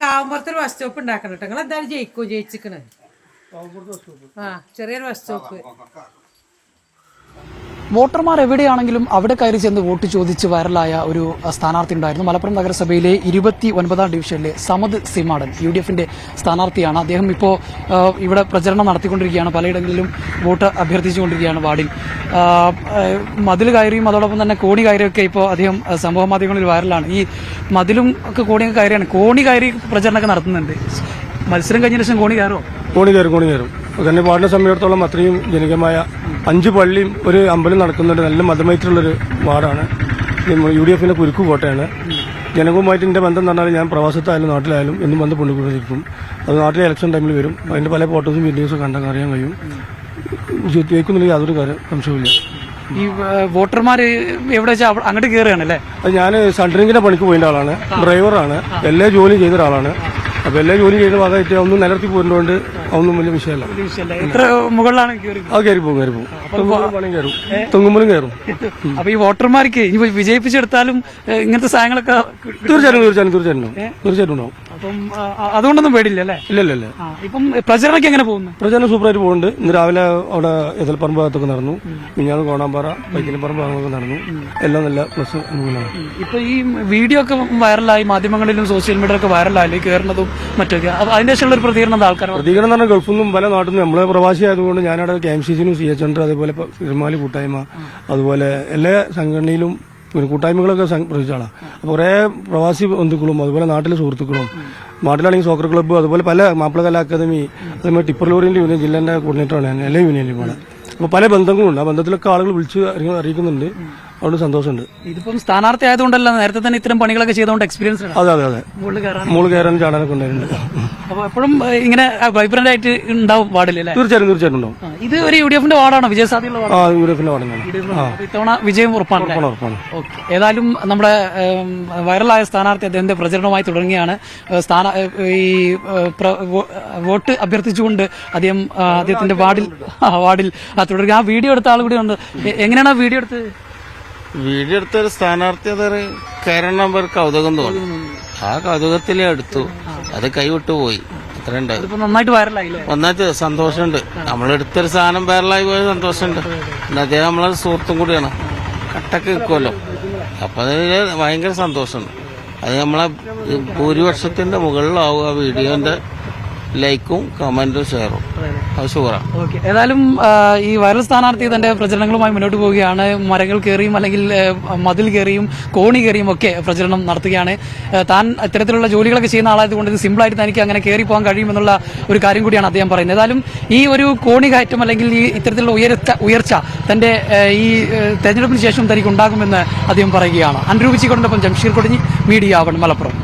കാവുമ്പുറത്തൊരു bus stop ഉണ്ടാക്കണം കേട്ടോ നിങ്ങൾ എന്തായാലും ജയിക്കോ ജയിച്ചിക്കണ്. ആ ചെറിയൊരു ബസ് സ്റ്റോപ്പ് വോട്ടർമാർ എവിടെയാണെങ്കിലും അവിടെ കയറി ചെന്ന് വോട്ട് ചോദിച്ച് വൈറലായ ഒരു സ്ഥാനാർത്ഥി ഉണ്ടായിരുന്നു. മലപ്പുറം നഗരസഭയിലെ ഇരുപത്തി ഒൻപതാം ഡിവിഷനിലെ സമദ് സിമാടൻ യു ഡി എഫിന്റെ സ്ഥാനാർത്ഥിയാണ്. അദ്ദേഹം ഇപ്പോൾ ഇവിടെ പ്രചരണം നടത്തിക്കൊണ്ടിരിക്കുകയാണ്. പലയിടങ്ങളിലും വോട്ട് അഭ്യർത്ഥിച്ചുകൊണ്ടിരിക്കുകയാണ് വാർഡിൽ. മതിൽ കയറിയും അതോടൊപ്പം തന്നെ കോണി കയറിയൊക്കെ ഇപ്പോൾ അദ്ദേഹം സമൂഹ മാധ്യമങ്ങളിൽ വൈറലാണ്. ഈ മതിലും ഒക്കെ കോണിയൊക്കെ കയറിയാണ്. കോണി കയറി പ്രചരണമൊക്കെ നടത്തുന്നുണ്ട്. മത്സരം കഴിഞ്ഞ ശേഷം കോണി കയറുമോ കോണി കയറും കോണി കയറും. തന്നെ വാർഡിനെ സംബന്ധിച്ചിടത്തോളം അത്രയും ജനകീയമായ അഞ്ച് പള്ളിയും ഒരു അമ്പലം നടക്കുന്നുണ്ട് നല്ല മതമായിട്ടുള്ളൊരു വാർഡാണ്. യു ഡി എഫിന്റെ കുരുക്കു കോട്ടയാണ്. ജനങ്ങളുമായിട്ട് എന്റെ ബന്ധം എന്ന് പറഞ്ഞാൽ ഞാൻ പ്രവാസത്തായാലും നാട്ടിലായാലും എന്നും ബന്ധം കൊണ്ടുകൊണ്ടിരിക്കും അത് നാട്ടിലെ ഇലക്ഷൻ ടൈമിൽ വരും. അതിന്റെ പല ഫോട്ടോസും വീഡിയോസും കണ്ടാൽ അറിയാൻ കഴിയും. ജയിക്കുന്നില്ല യാതൊരു കാര്യം സംശയമില്ല ഈ വോട്ടർമാർ എവിടെ വെച്ചാൽ അങ്ങോട്ട് കയറുകയാണല്ലേ അത് ഞാൻ സൺഡ്രിങ്കിന്റെ പണിക്ക് പോയിന്റെ ആളാണ്. ഡ്രൈവറാണ്. എല്ലാ ജോലി ചെയ്ത ഒരാളാണ് അപ്പൊ എല്ലാ ജോലി ചെയ്ത ഭാഗമായിട്ട് ഒന്നും നിലർത്തി പോരുന്നതുകൊണ്ട് ഒന്നും വലിയ വിഷയമല്ല. എത്ര മുകളിലാണ് കയറി അത് കയറി പോകും കയറി പോകും. പണിയും കയറും. തൊങ്ങുമ്പോഴും കയറും. അപ്പൊ ഈ വോട്ടർമാർക്ക് ഇനി വിജയിപ്പിച്ചെടുത്താലും ഇങ്ങനത്തെ സാധനങ്ങളൊക്കെ തീർച്ചയായിട്ടും തീർച്ചയായിട്ടും തീർച്ചയായിട്ടും. ഉണ്ടാവും തീർച്ചയായിട്ടും ഉണ്ടാവും. അപ്പം ആ, അതുകൊണ്ടൊന്നും പേടില്ല അല്ലേ? ഇല്ല ഇല്ല ഇല്ല. ആ, ഇപ്പം പ്രചരണമൊക്കെ എങ്ങനെ പോകുന്നു? പ്രചാരണം സൂപ്പറായിട്ട് പോകുന്നുണ്ട്. ഇന്ന് രാവിലെ അവിടെ എതൽപ്പറമ്പ് ഭാഗത്തൊക്കെ നടന്നു മിഞ്ഞാറ് കോണാമ്പാറ പൈക്കിനിപ്പറമ്പ് ഭാഗങ്ങളൊക്കെ നടന്നു. എല്ലാം നല്ല പ്ലസ് അനുകൂലമാണ് ഇപ്പൊ ഈ വീഡിയോ ഒക്കെ വൈറലായി മാധ്യമങ്ങളിലും സോഷ്യൽ മീഡിയ ഒക്കെ വൈറലായി കയറുന്നതും മറ്റൊക്കെ. അപ്പൊ അതിന്റെ ശേഷമുള്ള ഒരു പ്രതികരണം ആൾക്കാർ പ്രതികരണം എന്ന് പറഞ്ഞാൽ ഗൾഫിൽ നിന്നും പല നാട്ടിൽ നിന്നും നമ്മളെ പ്രവാസി ആയതുകൊണ്ട് ഞാനവിടെ കെ എം സി സിനും സി എച്ച് ഹൺഡ്രഡ് അതേപോലെ തിരുമാലി കൂട്ടായ്മ അതുപോലെ എല്ലാ സംഘടനയിലും പിന്നെ കൂട്ടായ്മകളൊക്കെ പ്രവർത്തിച്ചാളാണ് അപ്പോൾ കുറേ പ്രവാസി ബന്ധുക്കളും അതുപോലെ നാട്ടിലെ സുഹൃത്തുക്കളും നാട്ടിലാണെങ്കിൽ സോക്കർ ക്ലബ്ബ് അതുപോലെ പല മാപ്പിള കലാ അക്കാദമി അതേമാതിരി ടിപ്പർ ലോറിന്റെ യൂണിയൻ ജില്ലേന്റെ കോർഡിനേറ്ററാണ് എല്ലാ യൂണിയനിലും അപ്പോൾ പല ബന്ധങ്ങളുണ്ട്. ആ ബന്ധത്തിലൊക്കെ ആളുകൾ വിളിച്ച് അറിയി- അറിയിക്കുന്നുണ്ട്. അതുകൊണ്ട് സന്തോഷമുണ്ട്. ഇതിപ്പം സ്ഥാനാർത്ഥി ആയതുകൊണ്ടല്ല നേരത്തെ തന്നെ ഇത്തരം പണികളൊക്കെ ചെയ്തുകൊണ്ട് എക്സ്പീരിയൻസ് ആണ് അതെ അതെ അതെ. മുകളിൽ കയറാൻ ചാടാനൊക്കെ ഉണ്ടായിട്ടുണ്ട്. അപ്പൊ എപ്പോഴും ഇങ്ങനെ വൈബ്രന്റ് ആയിട്ട് ഉണ്ടാവും വാർഡിൽ അല്ലേ? തീർച്ചയായിട്ടും ഉണ്ടാവും. ഇത് ഒരു യു ഡി എഫിന്റെ വാർഡാണോ? വിജയസാധ്യതയുള്ള വാർഡ്? ആ. അപ്പൊ ഇത്തവണ വിജയം ഉറപ്പാണ് ഉറപ്പാണ് ഉറപ്പാണ്. ഓക്കെ. ഏതായാലും നമ്മുടെ വൈറലായ സ്ഥാനാർത്ഥി അദ്ദേഹത്തിന്റെ പ്രചരണവുമായി തുടങ്ങിയാണ് സ്ഥാന ഈ വോട്ട് അഭ്യർത്ഥിച്ചുകൊണ്ട് അദ്ദേഹം അദ്ദേഹത്തിന്റെ വാർഡിൽ വാർഡിൽ ആ, തുടരുക. ആ വീഡിയോ എടുത്ത ആൾ കൂടി ഉണ്ട് എങ്ങനെയാണ് ആ വീഡിയോ എടുത്തത്? വീഡിയോ എടുത്തൊരു സ്ഥാനാർത്ഥി അതെ കയറണം അവർക്ക് കൗതുകം തോന്നി. ആ കൗതുകത്തിലേ എടുത്തു. അത് കൈവിട്ടു പോയി. അത്രയുണ്ട് നന്നായിട്ട് വൈറലായില്ലേ? ഒന്നാമത്തെ സന്തോഷമുണ്ട്. നമ്മളെടുത്തൊരു സാധനം വൈറലായി പോയ സന്തോഷമുണ്ട്. പിന്നെ അദ്ദേഹം നമ്മളെ സുഹൃത്തും കൂടിയാണ്. കട്ടക്ക് നിൽക്കുമല്ലോ അപ്പൊ അത് ഭയങ്കര സന്തോഷമുണ്ട്. അത് നമ്മളെ ഭൂരിപക്ഷത്തിന്റെ മുകളിലാവും ആ വീഡിയോന്റെ ലൈക്കും കമന്റും ഷെയറും. ഏതായാലും ഈ വൈറൽ സ്ഥാനാർത്ഥി തന്റെ പ്രചരണങ്ങളുമായി മുന്നോട്ട് പോവുകയാണ്. മരങ്ങൾ കയറിയും അല്ലെങ്കിൽ മതിൽ കയറിയും കോണി കയറിയും ഒക്കെ പ്രചരണം നടത്തുകയാണ്. താൻ ഇത്തരത്തിലുള്ള ജോലികളൊക്കെ ചെയ്യുന്ന ആളായതുകൊണ്ട് ഇത് സിമ്പിളായിട്ട് തനിക്ക് അങ്ങനെ കയറി പോകാൻ കഴിയുമെന്നുള്ള ഒരു കാര്യം കൂടിയാണ് അദ്ദേഹം പറയുന്നത്. ഏതായാലും ഈ ഒരു കോണി കയറ്റം അല്ലെങ്കിൽ ഈ ഇത്തരത്തിലുള്ള ഉയർച്ച ഉയർച്ച തന്റെ ഈ തെരഞ്ഞെടുപ്പിന് ശേഷം തനിക്ക് ഉണ്ടാകുമെന്ന് അദ്ദേഹം പറയുകയാണ്. അനുരൂപിച്ചുകൊണ്ടൊപ്പം ജംഷീർ കൊടിഞ്ഞി മീഡിയ ആവൺ മലപ്പുറം.